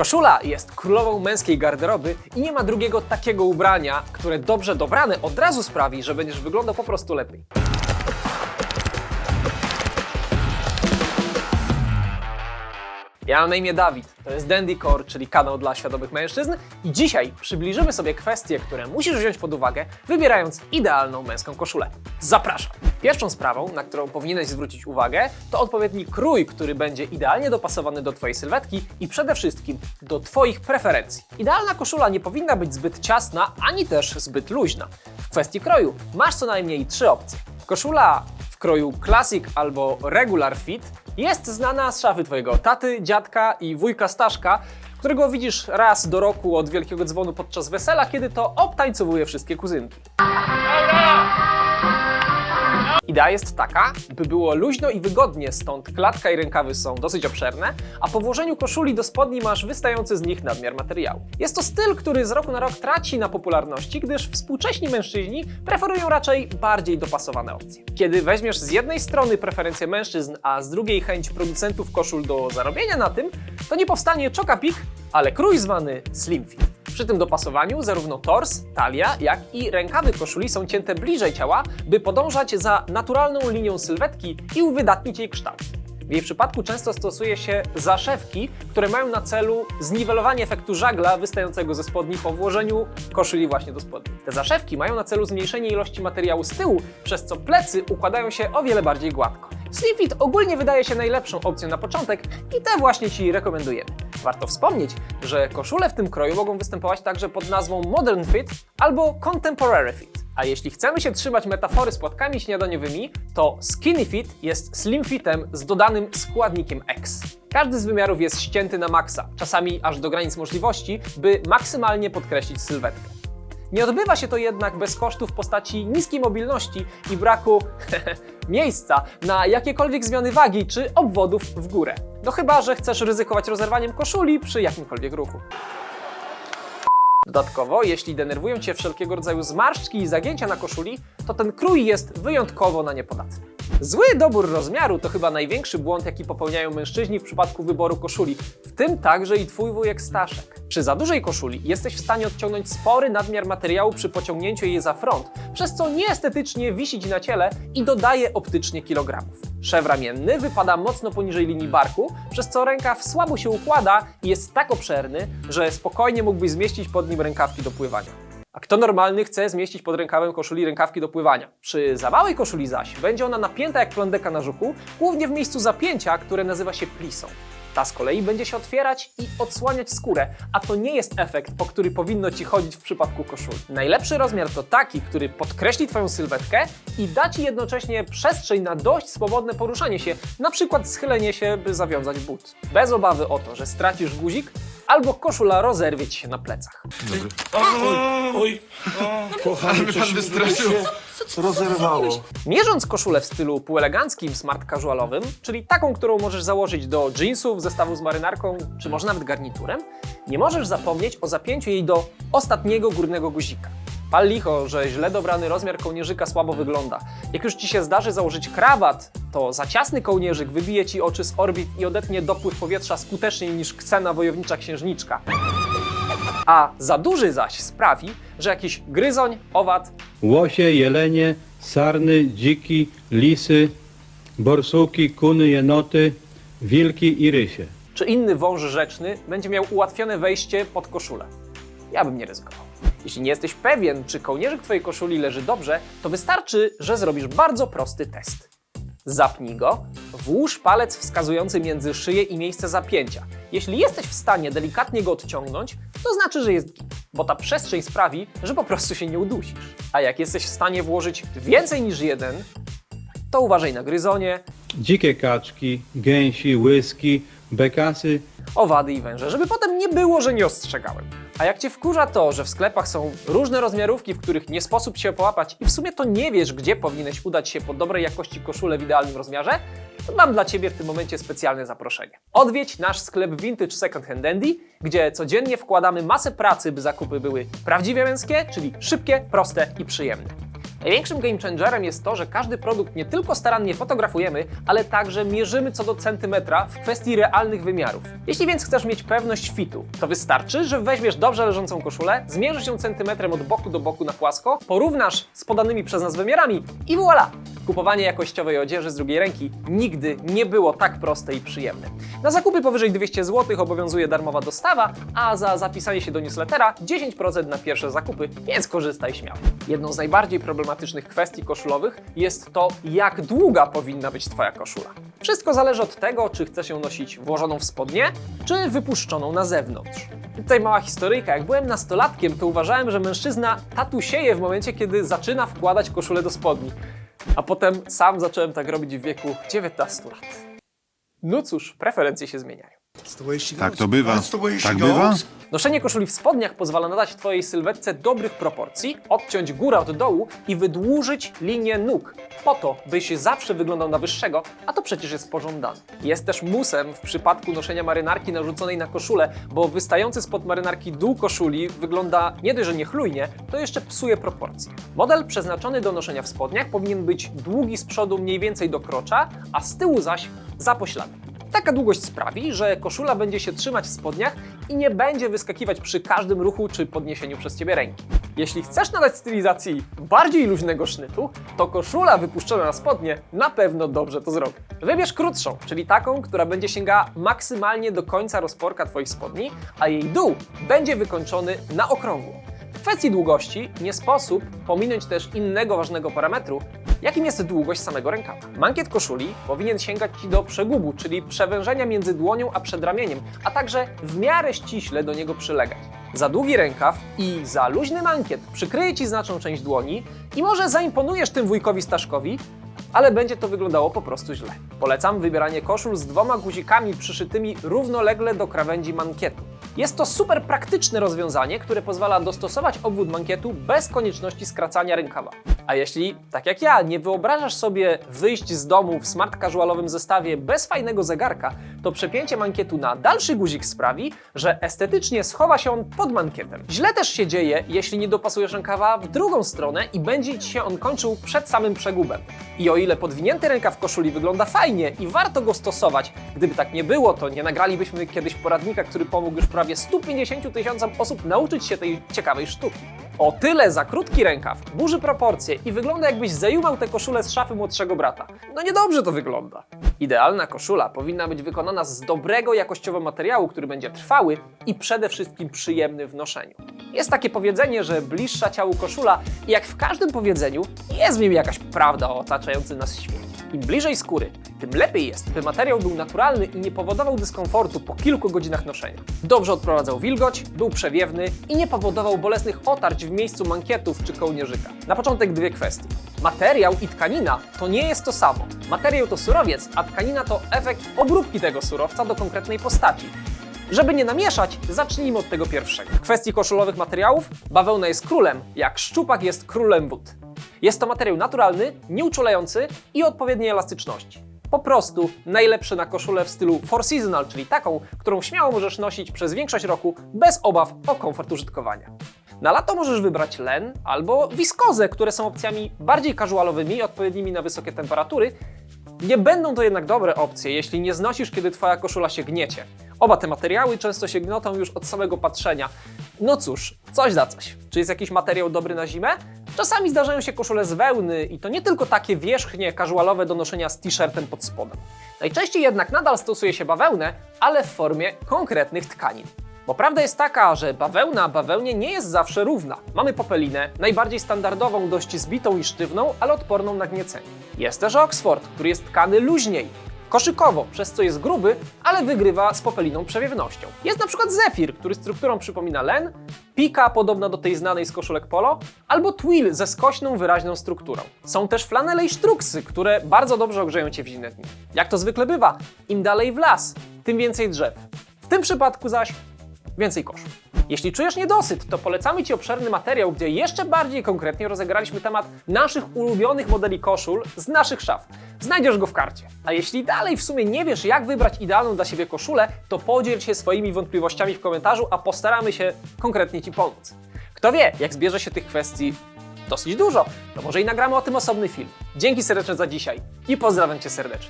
Koszula jest królową męskiej garderoby i nie ma drugiego takiego ubrania, które dobrze dobrane od razu sprawi, że będziesz wyglądał po prostu lepiej. Ja mam na imię Dawid, to jest Dandy Core, czyli kanał dla świadomych mężczyzn i dzisiaj przybliżymy sobie kwestie, które musisz wziąć pod uwagę, wybierając idealną męską koszulę. Zapraszam! Pierwszą sprawą, na którą powinieneś zwrócić uwagę, to odpowiedni krój, który będzie idealnie dopasowany do Twojej sylwetki i przede wszystkim do Twoich preferencji. Idealna koszula nie powinna być zbyt ciasna, ani też zbyt luźna. W kwestii kroju masz co najmniej trzy opcje. Koszula w kroju Classic albo Regular Fit jest znana z szafy Twojego taty, dziadka i wujka Staszka, którego widzisz raz do roku od wielkiego dzwonu podczas wesela, kiedy to obtańcowuje wszystkie kuzynki. Idea jest taka, by było luźno i wygodnie, stąd klatka i rękawy są dosyć obszerne, a po włożeniu koszuli do spodni masz wystający z nich nadmiar materiału. Jest to styl, który z roku na rok traci na popularności, gdyż współcześni mężczyźni preferują raczej bardziej dopasowane opcje. Kiedy weźmiesz z jednej strony preferencje mężczyzn, a z drugiej chęć producentów koszul do zarobienia na tym, to nie powstanie czokapik, ale krój zwany slim fit. Przy tym dopasowaniu zarówno tors, talia, jak i rękawy koszuli są cięte bliżej ciała, by podążać za naturalną linią sylwetki i uwydatnić jej kształt. W jej przypadku często stosuje się zaszewki, które mają na celu zniwelowanie efektu żagla wystającego ze spodni po włożeniu koszuli właśnie do spodni. Te zaszewki mają na celu zmniejszenie ilości materiału z tyłu, przez co plecy układają się o wiele bardziej gładko. Slim Fit ogólnie wydaje się najlepszą opcją na początek i te właśnie Ci rekomendujemy. Warto wspomnieć, że koszule w tym kroju mogą występować także pod nazwą Modern Fit albo Contemporary Fit. A jeśli chcemy się trzymać metafory z płatkami śniadaniowymi, to Skinny Fit jest slim fitem z dodanym składnikiem X. Każdy z wymiarów jest ścięty na maksa, czasami aż do granic możliwości, by maksymalnie podkreślić sylwetkę. Nie odbywa się to jednak bez kosztów w postaci niskiej mobilności i braku miejsca na jakiekolwiek zmiany wagi czy obwodów w górę. No chyba, że chcesz ryzykować rozerwaniem koszuli przy jakimkolwiek ruchu. Dodatkowo, jeśli denerwują Cię wszelkiego rodzaju zmarszczki i zagięcia na koszuli, to ten krój jest wyjątkowo na nie podatny. Zły dobór rozmiaru to chyba największy błąd, jaki popełniają mężczyźni w przypadku wyboru koszuli, w tym także i Twój wujek Staszek. Przy za dużej koszuli jesteś w stanie odciągnąć spory nadmiar materiału przy pociągnięciu jej za front, przez co nieestetycznie wisi Ci na ciele i dodaje optycznie kilogramów. Szew ramienny wypada mocno poniżej linii barku, przez co rękaw słabo się układa i jest tak obszerny, że spokojnie mógłbyś zmieścić pod nim rękawki do pływania. A kto normalny chce zmieścić pod rękawem koszuli rękawki do pływania? Przy za małej koszuli zaś będzie ona napięta jak plandeka na żuku, głównie w miejscu zapięcia, które nazywa się plisą. Ta z kolei będzie się otwierać i odsłaniać skórę, a to nie jest efekt, po który powinno Ci chodzić w przypadku koszuli. Najlepszy rozmiar to taki, który podkreśli Twoją sylwetkę i da Ci jednocześnie przestrzeń na dość swobodne poruszanie się, na przykład schylenie się, by zawiązać but. Bez obawy o to, że stracisz guzik, albo koszula rozerwie Ci się na plecach. Oj, Kochany, mnie pan wystraszył. rozerwało. Mierząc koszulę w stylu półeleganckim, smart casualowym, czyli taką, którą możesz założyć do jeansów, zestawu z marynarką, czy może nawet garniturem, nie możesz zapomnieć o zapięciu jej do ostatniego górnego guzika. Pal licho, że źle dobrany rozmiar kołnierzyka słabo wygląda. Jak już Ci się zdarzy założyć krawat, to za ciasny kołnierzyk wybije Ci oczy z orbit i odetnie dopływ powietrza skuteczniej niż ksena wojownicza księżniczka. A za duży zaś sprawi, że jakiś gryzoń, owad łosie, jelenie, sarny, dziki, lisy, borsuki, kuny, jenoty, wilki i rysie. czy inny wąż rzeczny będzie miał ułatwione wejście pod koszulę. Ja bym nie ryzykował. Jeśli nie jesteś pewien, czy kołnierzyk Twojej koszuli leży dobrze, to wystarczy, że zrobisz bardzo prosty test. Zapnij go, włóż palec wskazujący między szyję i miejsce zapięcia. Jeśli jesteś w stanie delikatnie go odciągnąć, to znaczy, że jest git, bo ta przestrzeń sprawi, że po prostu się nie udusisz. A jak jesteś w stanie włożyć więcej niż jeden, to uważaj na gryzonie, Dzikie kaczki, gęsi, łyski, bekasy, owady i węże, żeby potem nie było, że nie ostrzegałem. A jak Cię wkurza to, że w sklepach są różne rozmiarówki, w których nie sposób się połapać i w sumie to nie wiesz, gdzie powinieneś udać się po dobrej jakości koszulę w idealnym rozmiarze, to mam dla Ciebie w tym momencie specjalne zaproszenie. Odwiedź nasz sklep Vintage Second Hand Dandy, gdzie codziennie wkładamy masę pracy, by zakupy były prawdziwie męskie, czyli szybkie, proste i przyjemne. Największym game changerem jest to, że każdy produkt nie tylko starannie fotografujemy, ale także mierzymy co do centymetra w kwestii realnych wymiarów. Jeśli więc chcesz mieć pewność fitu, to wystarczy, że weźmiesz dobrze leżącą koszulę, zmierzysz ją centymetrem od boku do boku na płasko, porównasz z podanymi przez nas wymiarami i voilà! Kupowanie jakościowej odzieży z drugiej ręki nigdy nie było tak proste i przyjemne. Na zakupy powyżej 200 zł obowiązuje darmowa dostawa, a za zapisanie się do newslettera 10% na pierwsze zakupy, więc korzystaj śmiało. Jedną z najbardziej problematycznych kwestii koszulowych jest to, jak długa powinna być Twoja koszula. Wszystko zależy od tego, czy chcesz ją nosić włożoną w spodnie, czy wypuszczoną na zewnątrz. Tutaj mała historyjka. Jak byłem nastolatkiem, to uważałem, że mężczyzna tatusieje w momencie, kiedy zaczyna wkładać koszulę do spodni. A potem sam zacząłem tak robić w wieku 19 lat. No cóż, preferencje się zmieniają. Tak to bywa. Tak bywa? Noszenie koszuli w spodniach pozwala nadać Twojej sylwetce dobrych proporcji, odciąć górę od dołu i wydłużyć linię nóg, po to, byś zawsze wyglądał na wyższego, a to przecież jest pożądane. Jest też musem w przypadku noszenia marynarki narzuconej na koszulę, bo wystający spod marynarki dół koszuli wygląda nie dość, że niechlujnie, to jeszcze psuje proporcje. Model przeznaczony do noszenia w spodniach powinien być długi z przodu mniej więcej do krocza, a z tyłu zaś za pośladek. Taka długość sprawi, że koszula będzie się trzymać w spodniach i nie będzie wyskakiwać przy każdym ruchu czy podniesieniu przez ciebie ręki. Jeśli chcesz nadać stylizacji bardziej luźnego sznytu, to koszula wypuszczona na spodnie na pewno dobrze to zrobi. Wybierz krótszą, czyli taką, która będzie sięgała maksymalnie do końca rozporka Twoich spodni, a jej dół będzie wykończony na okrągło. W kwestii długości nie sposób pominąć też innego ważnego parametru, jakim jest długość samego rękawa. Mankiet koszuli powinien sięgać Ci do przegubu, czyli przewężenia między dłonią a przedramieniem, a także w miarę ściśle do niego przylegać. Za długi rękaw i za luźny mankiet przykryje Ci znaczną część dłoni i może zaimponujesz tym wujkowi Staszkowi, ale będzie to wyglądało po prostu źle. Polecam wybieranie koszul z dwoma guzikami przyszytymi równolegle do krawędzi mankietu. Jest to super praktyczne rozwiązanie, które pozwala dostosować obwód mankietu bez konieczności skracania rękawa. A jeśli, tak jak ja, nie wyobrażasz sobie wyjść z domu w smart casualowym zestawie bez fajnego zegarka, to przepięcie mankietu na dalszy guzik sprawi, że estetycznie schowa się on pod mankietem. Źle też się dzieje, jeśli nie dopasujesz rękawa w drugą stronę i będzie ci się on kończył przed samym przegubem. I o ile podwinięty rękaw koszuli wygląda fajnie i warto go stosować, gdyby tak nie było, to nie nagralibyśmy kiedyś poradnika, który pomógł już prawie 150 tysiącom osób nauczyć się tej ciekawej sztuki. O tyle za krótki rękaw, burzy proporcje i wygląda jakbyś zajumał tę koszulę z szafy młodszego brata. No niedobrze to wygląda. Idealna koszula powinna być wykonana z dobrego jakościowo materiału, który będzie trwały i przede wszystkim przyjemny w noszeniu. Jest takie powiedzenie, że bliższa ciału koszula i jak w każdym powiedzeniu jest w nim jakaś prawda o otaczającym nas świecie. Im bliżej skóry, tym lepiej jest, by materiał był naturalny i nie powodował dyskomfortu po kilku godzinach noszenia. Dobrze odprowadzał wilgoć, był przewiewny i nie powodował bolesnych otarć w miejscu mankietów czy kołnierzyka. Na początek dwie kwestie. Materiał i tkanina to nie jest to samo. Materiał to surowiec, a tkanina to efekt obróbki tego surowca do konkretnej postaci. Żeby nie namieszać, zacznijmy od tego pierwszego. W kwestii koszulowych materiałów, bawełna jest królem, jak szczupak jest królem wód. Jest to materiał naturalny, nieuczulający i odpowiedniej elastyczności. Po prostu najlepszy na koszulę w stylu four seasonal, czyli taką, którą śmiało możesz nosić przez większość roku bez obaw o komfort użytkowania. Na lato możesz wybrać len albo wiskozę, które są opcjami bardziej casualowymi odpowiednimi na wysokie temperatury. Nie będą to jednak dobre opcje, jeśli nie znosisz, kiedy twoja koszula się gniecie. Oba te materiały często się gniotą już od samego patrzenia. No cóż, coś za coś. Czy jest jakiś materiał dobry na zimę? Czasami zdarzają się koszule z wełny i to nie tylko takie wierzchnie casualowe do noszenia z t-shirtem pod spodem. Najczęściej jednak nadal stosuje się bawełnę, ale w formie konkretnych tkanin. Bo prawda jest taka, że bawełna bawełnie nie jest zawsze równa. Mamy popelinę, najbardziej standardową, dość zbitą i sztywną, ale odporną na gniecenie. Jest też Oxford, który jest tkany luźniej, koszykowo, przez co jest gruby, ale wygrywa z popeliną przewiewnością. Jest na przykład Zephyr, który strukturą przypomina len, Pika podobna do tej znanej z koszulek polo, albo Twill ze skośną, wyraźną strukturą. Są też flanele i sztruksy, które bardzo dobrze ogrzeją Cię w zimne dni. Jak to zwykle bywa, im dalej w las, tym więcej drzew. W tym przypadku zaś więcej koszul. Jeśli czujesz niedosyt, to polecamy Ci obszerny materiał, gdzie jeszcze bardziej konkretnie rozegraliśmy temat naszych ulubionych modeli koszul z naszych szaf. Znajdziesz go w karcie. A jeśli dalej w sumie nie wiesz, jak wybrać idealną dla siebie koszulę, to podziel się swoimi wątpliwościami w komentarzu, a postaramy się konkretnie Ci pomóc. Kto wie, jak zbierze się tych kwestii dosyć dużo. To może i nagramy o tym osobny film. Dzięki serdeczne za dzisiaj i pozdrawiam Cię serdecznie.